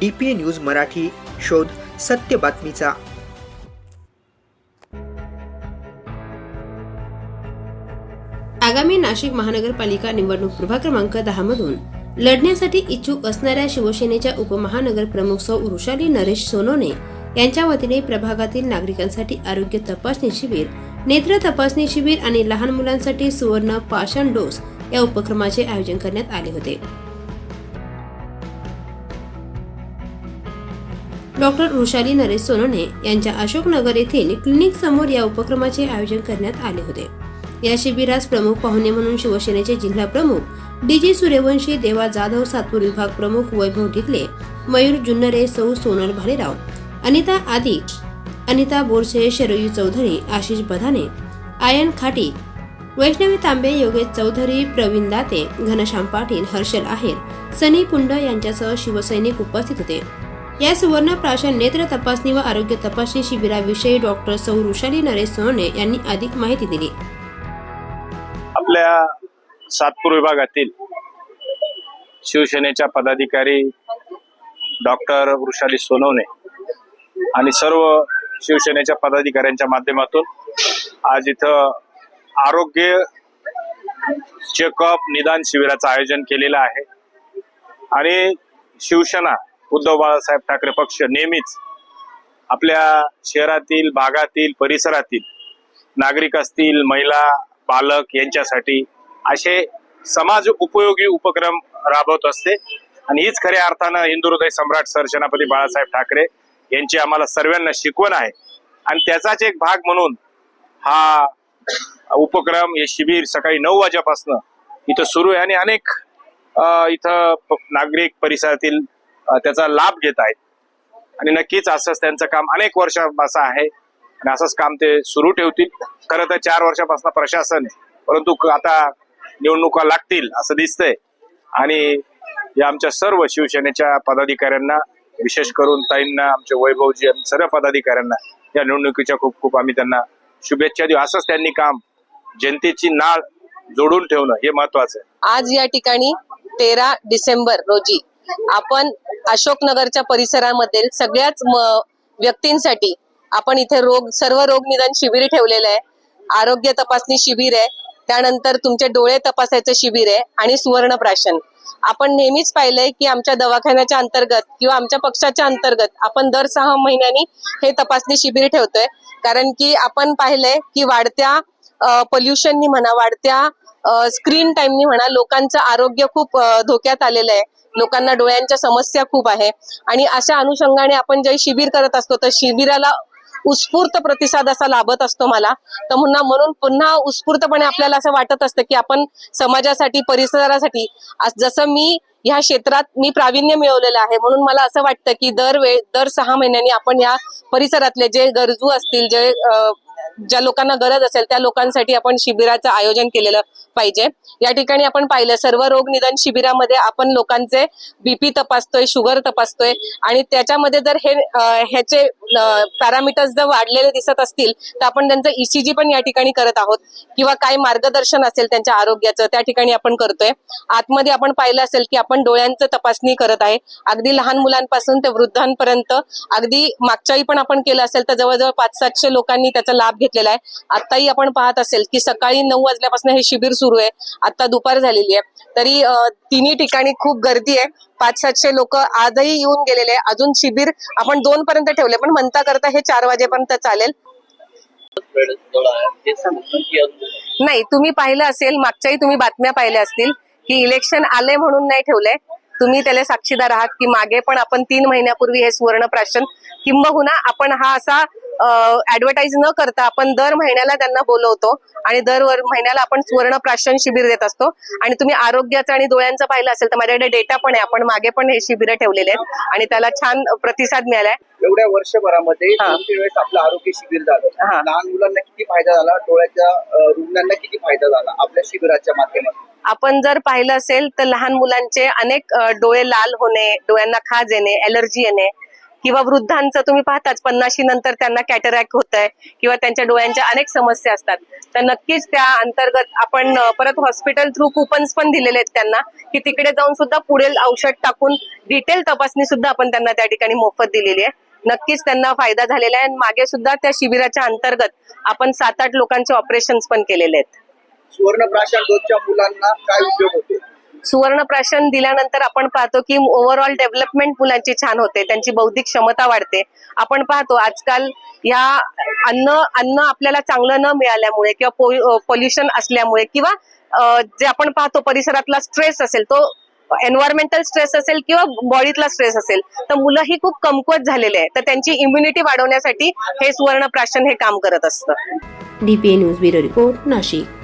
D P A news Marathi शोध सत्य बातमीचा. आगामी नाशिक महानगरपालिका निवडणूक प्रभाग क्रमांक दहा मधून लढण्यासाठी इच्छुक असणाऱ्या शिवसेनेच्या उपमहानगर प्रमुख सौ वृषाली नरेश सोनोने यांच्या वतीने प्रभागातील नागरिकांसाठी आरोग्य तपासणी शिबिर नेत्र तपासणी शिबिर आणि लहान मुलांसाठी सुवर्ण पाषाण डोस या उपक्रमाचे आयोजन करण्यात आले होते. डॉक्टर वृषाली नरेश सोनोने यांच्या अशोकनगर येथील क्लिनिक समोर या उपक्रमाचे आयोजन करण्यात आले होते. या शिबिरास प्रमुख पाहुणे म्हणून शिवसेनेचे जिल्हा प्रमुख डी जी सूर्यवंशी देवा जाधव सातपूर विभाग प्रमुख वैभव ढिकले मयूर जुन्नरे सौ सोनल भालेराव अनिता आदी अनिता बोरसे शरयू चौधरी आशिष बधाने आयन खाटी वैष्णवी तांबे योगेश चौधरी प्रवीण दाते घनश्याम पाटील हर्षल आहेर सनी पुंड यांच्यासह शिवसैनिक उपस्थित होते. या सुवर्ण प्राशन नेत्र तपासणी व आरोग्य तपासणी शिबिराविषयी डॉक्टर सौ वृषाली नरेश सोने यांनी अधिक माहिती दिली. आपल्या सातपूर विभागातील शिवसेनेच्या पदाधिकारी डॉक्टर वृषाली सोनवणे आणि सर्व शिवसेनेच्या पदाधिकाऱ्यांच्या माध्यमातून आज इथं आरोग्य चेकअप निदान शिबिराचं आयोजन केलेलं आहे. आणि शिवसेना उद्धव बाळासाहेब ठाकरे पक्ष नेहमीच आपल्या शहरातील भागातील परिसरातील नागरिक असतील महिला बालक यांच्यासाठी असे समाज उपयोगी उपक्रम राबवत असते. आणि हीच खऱ्या अर्थानं हिंदू हृदय सम्राट सरसेनापती बाळासाहेब ठाकरे यांची आम्हाला सर्वांना शिकवण आहे. आणि त्याचाच एक भाग म्हणून हा उपक्रम हे शिबिर सकाळी नऊ वाजेपासून इथं सुरू आहे. आणि अनेक इथं नागरिक परिसरातील त्याचा लाभ घेत आहेत. आणि नक्कीच असंच त्यांचं काम अनेक वर्षापासून आहे. आणि असंच काम ते सुरू ठेवतील. खरं तर चार वर्षापासून प्रशासन आहे. परंतु आता निवडणुका लागतील असं दिसतंय. आणि या आमच्या सर्व शिवसेनेच्या पदाधिकाऱ्यांना विशेष करून ताईंना आमचे वैभवजी आणि सर्व पदाधिकाऱ्यांना या निवडणुकीच्या खूप खूप आम्ही त्यांना शुभेच्छा देऊ. असंच त्यांनी काम जनतेची नाळ जोडून ठेवणं हे महत्वाचं आहे. आज या ठिकाणी तेरा डिसेंबर रोजी आपण अशोकनगरच्या परिसरामधील सगळ्याच व्यक्तींसाठी आपण इथे रोग सर्व रोग निदान शिबिर ठेवलेलं आहे. आरोग्य तपासणी शिबिर आहे. त्यानंतर तुमचे डोळे तपासायचं शिबिर आहे आणि सुवर्ण प्राशन आपण नेहमीच पाहिलंय की आमच्या दवाखान्याच्या अंतर्गत किंवा आमच्या पक्षाच्या अंतर्गत आपण दर सहा महिन्यांनी हे तपासणी शिबिर ठेवतोय. कारण की आपण पाहिलंय की वाढत्या पोल्युशननी म्हणा वाढत्या स्क्रीन टाइमनी म्हणा लोकांचं आरोग्य खूप धोक्यात आलेलं आहे. लोकांना डोळ्यांच्या समस्या खूप आहे. आणि अशा अनुषंगाने आपण जे शिबिर करत असतो तर शिबिराला उत्स्फूर्त प्रतिसाद असा लाभत असतो मला. तर पुन्हा म्हणून पुन्हा उत्स्फूर्तपणे आपल्याला असं वाटत असतं की आपण समाजासाठी परिसरासाठी जसं मी ह्या क्षेत्रात मी प्रावीण्य मिळवलेलं आहे. म्हणून मला असं वाटतं की दर वेळ दर सहा महिन्यांनी आपण या परिसरातले जे गरजू असतील जे ज्या लोकांना गरज असेल त्या लोकांसाठी आपण शिबिराचं आयोजन केलेलं पाहिजे. या ठिकाणी आपण पाहिलं सर्व रोग निदान शिबिरामध्ये आपण लोकांचे बीपी तपासतोय शुगर तपासतोय आणि त्याच्यामध्ये जर हे ह्याचे पॅरामीटर्स जर वाढलेले दिसत असतील तर आपण त्यांचं ईसीजी पण या ठिकाणी करत आहोत. किंवा काय मार्गदर्शन असेल त्यांच्या आरोग्याचं त्या ठिकाणी आपण करतोय. आतमध्ये आपण पाहिलं असेल की आपण डोळ्यांचं तपासणी करत आहे. अगदी लहान मुलांपासून ते वृद्धांपर्यंत अगदी मागच्याही पण आपण केलं असेल तर जवळजवळ पाच सातशे लोकांनी त्याचा लाभ घेतलेला आहे. आताही आपण पाहत असेल की सकाळी नऊ वाजल्यापासून हे शिबिर सुरू आहे. आता दुपार झालेली आहे. तरी तिन्ही ठिकाणी खूप गर्दी आहे. पाच सातशे लोक आजही येऊन गेलेले आहे अजून शिबिर आपण दोन पर्यंत ठेवले पण म्हणता करता हे चार वाजेपर्यंत चालेल. नाही तुम्ही पाहिलं असेल मागच्याही तुम्ही बातम्या पाहिल्या असतील. की इलेक्शन आले म्हणून नाही ठेवलंय. तुम्ही त्याला साक्षीदार आहात की मागे पण आपण तीन महिन्यापूर्वी हे सुवर्ण प्राशन किंबहुना आपण हा असा ऍडव्हर्टाईज न करता आपण दर महिन्याला त्यांना बोलवतो आणि दर वर- महिन्याला आपण सुवर्ण प्राशन शिबिर देत असतो. आणि तुम्ही आरोग्याचं आणि डोळ्यांचं पाहिलं असेल तर माझ्याकडे डेटा पण आहे. आपण मागे पण हे शिबिर ठेवलेले आहेत. आणि त्याला छान प्रतिसाद मिळालाय. एवढ्या वर्षभरामध्ये हा. आपलं आरोग्य शिबिर झालं. लहान मुलांना किती फायदा झाला? डोळ्याच्या रुग्णांना किती फायदा झाला? आपल्या शिबिराच्या माध्यमातून. आपण जर पाहिलं असेल तर लहान मुलांचे अनेक डोळे लाल होणे डोळ्यांना खाज येणे अलर्जी येणे किंवा वृद्धांचं तुम्ही पाहताच पन्नाशी नंतर त्यांना कॅटरॅक होत आहे किंवा त्यांच्या डोळ्यांच्या अनेक समस्या असतात. तर नक्कीच त्या अंतर्गत आपण परत हॉस्पिटल थ्रू कुपन्स पण दिलेले आहेत त्यांना की तिकडे जाऊन सुद्धा पुढील औषध टाकून डिटेल तपासणी सुद्धा आपण त्यांना त्या ठिकाणी मोफत दिलेली आहे. नक्कीच त्यांना फायदा झालेला आहे आणि मागे सुद्धा त्या शिबिराच्या अंतर्गत आपण सात आठ लोकांचे ऑपरेशन्स पण केलेले आहेत. सुवर्णप्राशन डोसच्या मुलांना काय उपयोग होतो? सुवर्ण प्राशन दिल्यानंतर आपण पाहतो की ओव्हरऑल डेव्हलपमेंट मुलांची छान होते त्यांची बौद्धिक क्षमता वाढते. आपण पाहतो आजकाल या अन्न अन्न आपल्याला चांगलं न मिळाल्यामुळे किंवा पोल्युशन असल्यामुळे किंवा जे आपण पाहतो परिसरातला स्ट्रेस असेल तो एन्व्हायरमेंटल स्ट्रेस असेल किंवा बॉडीतला स्ट्रेस असेल तर मुलं ही खूप कमकुवत झालेली आहे तर त्यांची इम्युनिटी वाढवण्यासाठी हे सुवर्ण प्राशन हे काम करत असतं. DPA news bureau report Nashik.